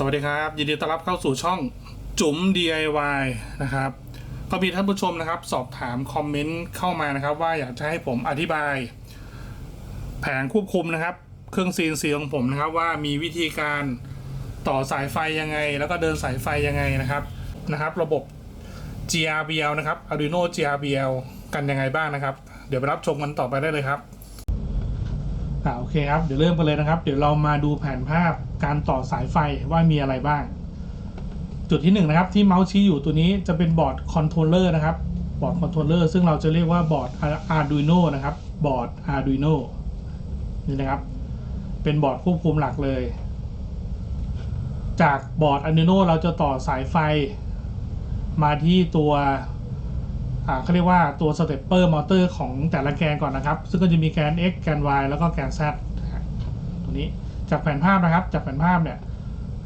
สวัสดีครับ ยินดีต้อนรับเข้าสู่ช่องจุ๋ม DIY นะครับก็มีท่านผู้ชมนะครับ สอบถามคอมเมนต์เข้ามานะครับ ว่าอยากจะให้ผมอธิบาย แผงควบคุมนะครับ เครื่อง CNC ของผมนะครับ ว่ามีวิธีการต่อสายไฟยังไง แล้วก็เดินสายไฟยังไงนะครับนะครับ ระบบ GRBL นะครับ Arduino GRBL กันยังไงบ้างนะครับ เดี๋ยวไปรับชมกันต่อไปได้เลยครับ อ่าโอเคครับ เดี๋ยวเริ่มกันเลยนะครับ เดี๋ยวเรามาดูแผนภาพการต่อสายไฟว่ามีอะไรบ้าง จุดที่หนึ่งนะครับที่เมาส์ชี้อยู่ตัวนี้จะเป็นบอร์ดคอนโทรลเลอร์นะครับ บอร์ดคอนโทรลเลอร์ซึ่งเราจะเรียกว่าบอร์ด Arduino นะครับ บอร์ด Arduino นี่นะครับ เป็นบอร์ดควบคุมหลักเลย จากบอร์ด Arduino เราจะต่อสายไฟมาที่ตัว เขาเรียกว่าตัวสเตปเปอร์มอเตอร์ของแต่ละแกนก่อนนะครับ ซึ่งก็จะมีแกน x แกน y แล้วก็แกน z ตัวนี้จากแผนภาพนะครับ จากแผนภาพเนี่ย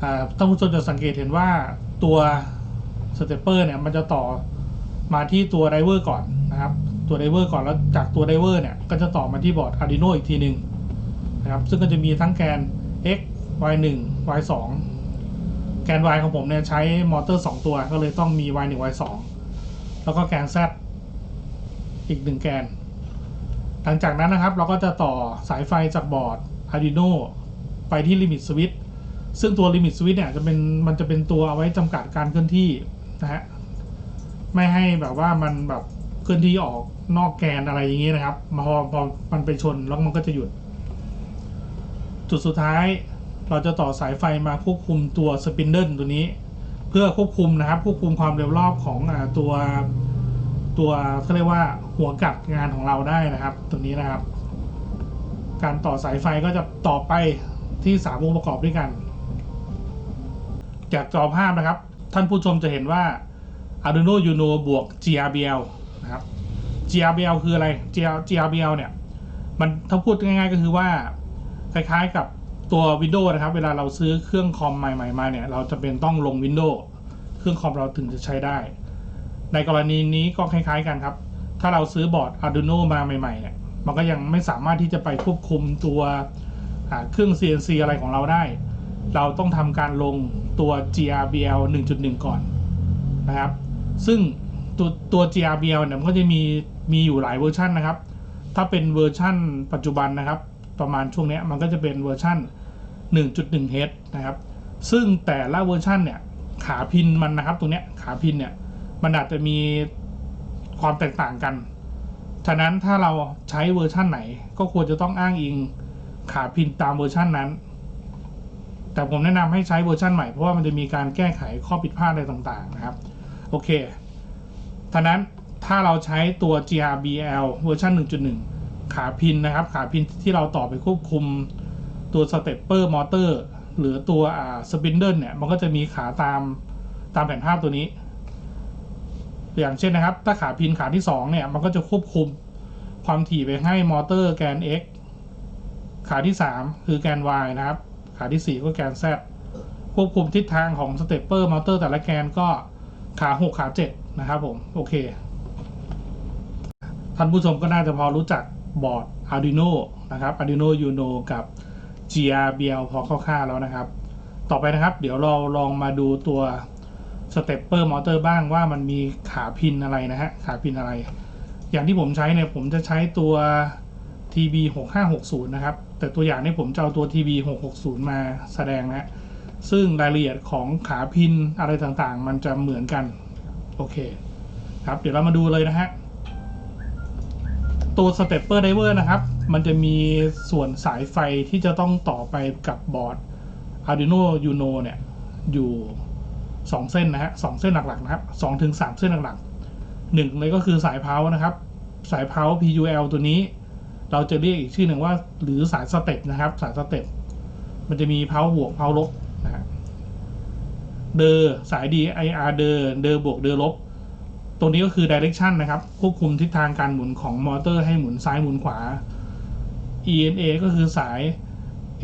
อ่าท่านผู้ชมจะสังเกตเห็นว่าตัวสเตปเปอร์เนี่ยมันจะต่อมาที่ตัวไดเวอร์ก่อนนะครับ ตัวไดเวอร์ก่อนแล้วจากตัวไดเวอร์เนี่ยก็จะต่อมาที่บอร์ด Arduino อีกทีหนึ่งนะครับ ซึ่งก็จะมีทั้งแกน x y 1 y 2แกน y ของผมเนี่ยใช้มอเตอร์ 2 ตัว ก็เลยต้องมี y 1 y 2 แล้วก็แกน z อีกหนึ่งแกน หลังจากนั้นนะครับเราก็จะต่อสายไฟจากบอร์ด Arduino ไปที่ Limit Switch ซึ่งตัว Limit Switch เนี่ยจะเป็นมันจะเป็นตัวเอาไว้จำกัดการเคลื่อนที่นะฮะไม่ให้แบบว่ามันแบบเคลื่อนที่ออกนอกแกนอะไรอย่างนี้ยนะครับมาพอพอมันไปชนแล้วมันก็จะหยุด จุดสุดท้ายเราจะต่อสายไฟมาควบคุมตัวสปินเดิลตัวนี้ เพื่อควบคุมนะครับควบคุมความเร็วรอบของตัวตัวเขาเรียกว่าหัวกัดงานของเราได้นะครับตรงนี้นะครับ การต่อสายไฟก็จะต่อไปที่สามองค์ประกอบด้วยกัน จากจอภาพนะครับ ท่านผู้ชมจะเห็นว่า Arduino Uno บวก GRBL นะครับ GRBL คืออะไร GRBL เนี่ย มันถ้าพูดง่ายๆก็คือว่า คล้ายๆกับ ตัว Windows นะครับ เวลาเราซื้อเครื่องคอมใหม่ๆมาเนี่ย เราจะเป็นต้องลง Windows เครื่องคอมเราถึงจะใช้ได้ ในกรณีนี้ก็คล้าย ๆ กันครับ ถ้าเราซื้อบอร์ด Arduino มาใหม่ๆเนี่ย มันก็ยังไม่สามารถที่จะไปควบคุมตัวเครื่อง CNC อะไรของเราได้ เราต้องทำการลงตัว GRBL 1.1 ก่อนนะครับ ซึ่งตัวตัว GRBL เนี่ยมันก็จะมีมีอยู่หลายเวอร์ชันนะครับ ถ้าเป็นเวอร์ชันปัจจุบันนะครับ ประมาณช่วงนี้มันก็จะเป็นเวอร์ชัน 1.1 H นะครับ ซึ่งแต่ละเวอร์ชันเนี่ยขาพินมันนะครับตรงนี้ขาพินเนี่ยมันอาจจะมีความแตกต่างกัน ฉะนั้นถ้าเราใช้เวอร์ชั่นไหน ก็ควรจะต้องอ้างอิงขาพินตามเวอร์ชั่นนั้น แต่ผมแนะนำให้ใช้เวอร์ชั่นใหม่เพราะว่ามันจะมีการแก้ไขข้อผิดพลาดอะไรต่างๆนะครับ โอเค ฉะนั้นถ้าเราใช้ตัว GRBL เวอร์ชัน1.1 ขาพินนะครับ ขาพินที่เราต่อไปควบคุมตัวสเตปเปอร์มอเตอร์หรือตัวอ่าสปินเดิลเนี่ยมันก็จะมีขาตามตามแผนภาพตัวนี้ อย่างเช่นนะครับ ถ้าขาพินขาที่ 2 เนี่ย มันก็จะควบคุมความถี่ไปให้มอเตอร์แกน x ขาที่ 3 คือแกน y นะครับ ขาที่ 4 ก็แกน z ควบคุมทิศทางของสเตปเปอร์มอเตอร์แต่ละแกนก็ขา 6 ขา 7 นะครับผม โอเค ท่านผู้ชมก็น่าจะพอรู้จัก บอร์ด Arduino นะครับ Arduino Uno กับ GRBL พอคร่าวๆแล้วนะครับ ต่อไปนะครับ เดี๋ยวเราลองมาดูตัวสเตปเปอร์มอเตอร์บ้างว่ามันมีขาพินอะไรนะฮะ ขาพินอะไร อย่างที่ผมใช้เนี่ยผมจะใช้ตัว TB 6560นะครับ แต่ตัวอย่างนี้ผมจะเอาตัว TB 660มาแสดงนะฮะซึ่งรายละเอียดของขาพินอะไรต่างๆ มันจะเหมือนกัน โอเค ครับ เดี๋ยวเรามาดูเลยนะฮะ ตัว Stepper Driver นะครับ มันจะมีส่วนสายไฟที่จะต้องต่อไปกับบอร์ด Arduino Uno เนี่ย อยู่ 2 เส้นนะฮะสองเส้นหลักๆนะครับสองถึงสามเส้นหลักๆหนึ่งเลยก็คือสายเพานะครับ สายเพา PUL ตัวนี้ เราจะเรียกอีกชื่อหนึ่งว่า หรือสายสเต็ปนะครับ สายสเต็ปมันจะมีเพาบวกเพาลบนะฮะเดอสาย DIR เดอเดอบวกเดอลบ ตัวนี้ก็คือ direction นะครับ ควบคุมทิศทางการหมุนของมอเตอร์ให้หมุนซ้ายหมุนขวา ENA ก็คือสาย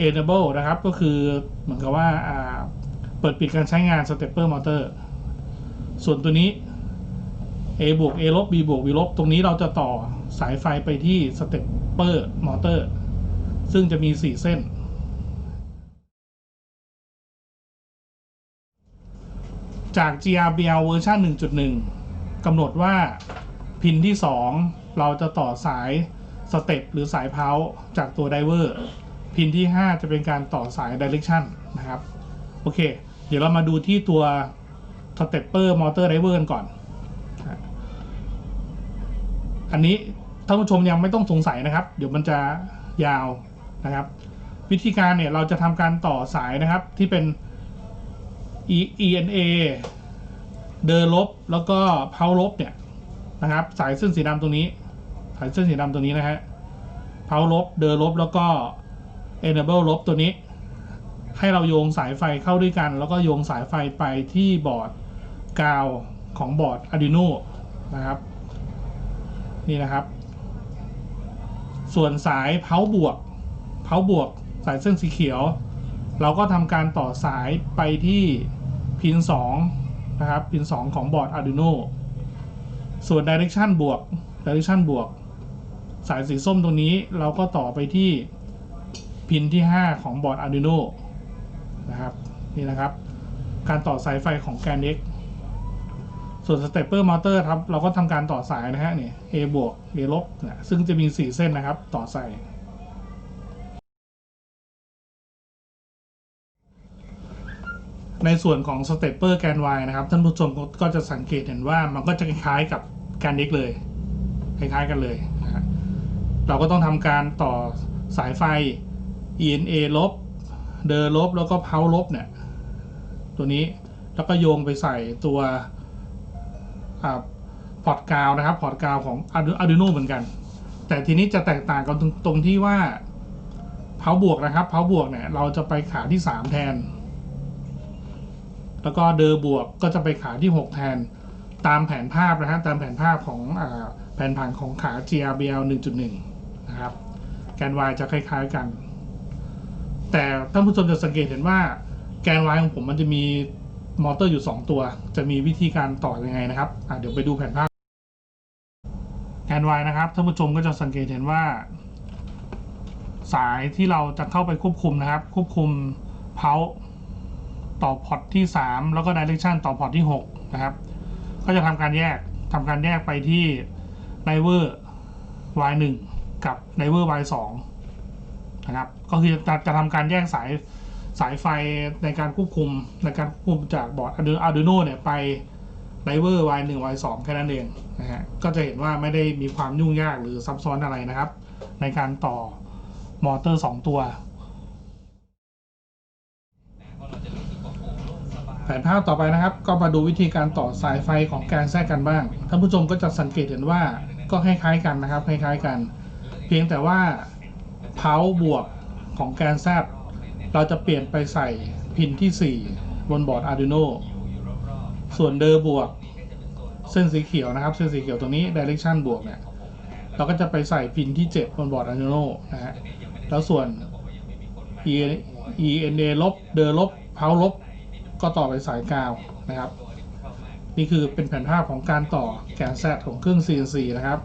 enable นะครับ ก็คือเหมือนกับว่าอ่าเปิดปิดการใช้งาน stepper motor ส่วนตัวนี้ A บวก A ลบ B บวก B ลบ ตรงนี้เราจะต่อสายไฟไปที่ stepper motor ซึ่งจะมี 4 เส้น จาก GRBL เวอร์ชัน1.1 กำหนดว่าพินที่ 2 เราจะต่อสายสเต็ปหรือสายเพาจากตัวไดเวอร์พินที่ 5 จะเป็นการต่อสาย Direction นะครับ โอเค เดี๋ยวเรามาดูที่ตัว Stepper Motor Driver กันก่อน อันนี้ท่านผู้ชมยังไม่ต้องสงสัยนะครับ เดี๋ยวมันจะยาวนะครับ วิธีการเนี่ยเราจะทำการต่อสายนะครับที่เป็น E- ENA เดินลบแล้วก็เพาลบเนี่ยนะครับ สายเส้นสีดำตรงนี้ สายเส้นสีดำตรงนี้นะฮะเพาลบเดินลบแล้วก็ enable ลบตัวนี้ ให้เราโยงสายไฟเข้าด้วยกัน แล้วก็โยงสายไฟไปที่บอร์ดกาวของบอร์ด Arduino นะครับ นี่นะครับ ส่วนสายเพาบวกเพาบวกสายเส้นสีเขียว เราก็ทำการต่อสายไปที่พิน 2 นะครับพิน 2 ของบอร์ด Arduino ส่วน Direction บวก Direction บวก สายสีส้มตรงนี้เราก็ต่อไปที่พินที่ 5 ของบอร์ด Arduino นะครับนี่นะครับ การต่อสายไฟของแกน X ส่วน Stepper Motor ครับ เราก็ทำการต่อสายนะฮะนี่ A บวก A ลบนะซึ่งจะมี 4 เส้นนะครับ ต่อใส่ ในส่วนของ Stepper แกน Y นะครับ ท่านผู้ชมก็จะสังเกตเห็นว่ามันก็จะคล้ายกับแกน X เลยคล้ายๆกันเลยนะเราก็ต้องทำการต่อสายไฟ ENA ลบ เดอลบ แล้วก็เพาลบเนี่ย ตัวนี้แล้วก็โยงไปใส่ตัวพอร์ตกาวนะครับ พอร์ตกาวของ Arduino เหมือนกัน แต่ทีนี้จะแตกต่างกันตรงตรงที่ว่าเพาบวกนะครับเพาบวกเนี่ย เราจะไปขาที่ 3 แทน แล้วก็เดอบวกก็จะไปขาที่ 6 แทนตามแผนภาพนะฮะตามแผนภาพของอแผนผังของขา GRBL 1.1 นะครับ แกน Y จะคล้ายๆกัน แต่ท่านผู้ชมจะสังเกตเห็นว่าแกน Y ของผมมันจะมีมอเตอร์อยู่ 2 ตัว จะมีวิธีการต่อยังไงนะครับเดี๋ยวไปดูแผนภาพ แกน Y นะครับท่านผู้ชมก็จะสังเกตเห็นว่า สายที่เราจะเข้าไปควบคุมนะครับ ควบคุมเพา ต่อพอร์ตที่ 3 แล้วก็ Direction ต่อพอร์ตที่ 6 นะครับ ก็จะทำการแยกทำการแยกไปที่ Driver Y1 กับ Driver Y2 นะครับ ก็คือจะจะทำการแยกสายสายไฟในการควบคุมในการควบคุมจากบอร์ด Arduino เนี่ยไป Driver Y1 Y2 แค่นั้นเองนะฮะ ก็จะเห็นว่าไม่ได้มีความยุ่งยากหรือซับซ้อนอะไรนะครับ ในการต่อมอเตอร์ 2 ตัว ผนภาพต่อไปนะครับ ก็มาดูวิธีการต่อสายไฟของแกนแทรกกันบ้างท่านผู้ชมก็จะสังเกตเห็นว่าก็คล้ายๆกันนะครับคล้ายๆกัน เพียงแต่ว่าเพาบวกของแกนแซดเราจะเปลี่ยนไปใส่พินที่ 4 บนบอร์ด Arduino ส่วนเดอร์บวก เส้นสีเขียวนะครับ เส้นสีเขียวตรงนี้ Direction บวกเนี่ยเราก็จะไปใส่พินที่ 7 บนบอร์ด Arduino นะฮะแล้วส่วน E- ENA ลบเดอร์ลบเพาลบ ก็ต่อไปสายกาวนะครับ นี่คือเป็นแผนภาพของการต่อแกนแซดของเครื่อง CNC นะครับ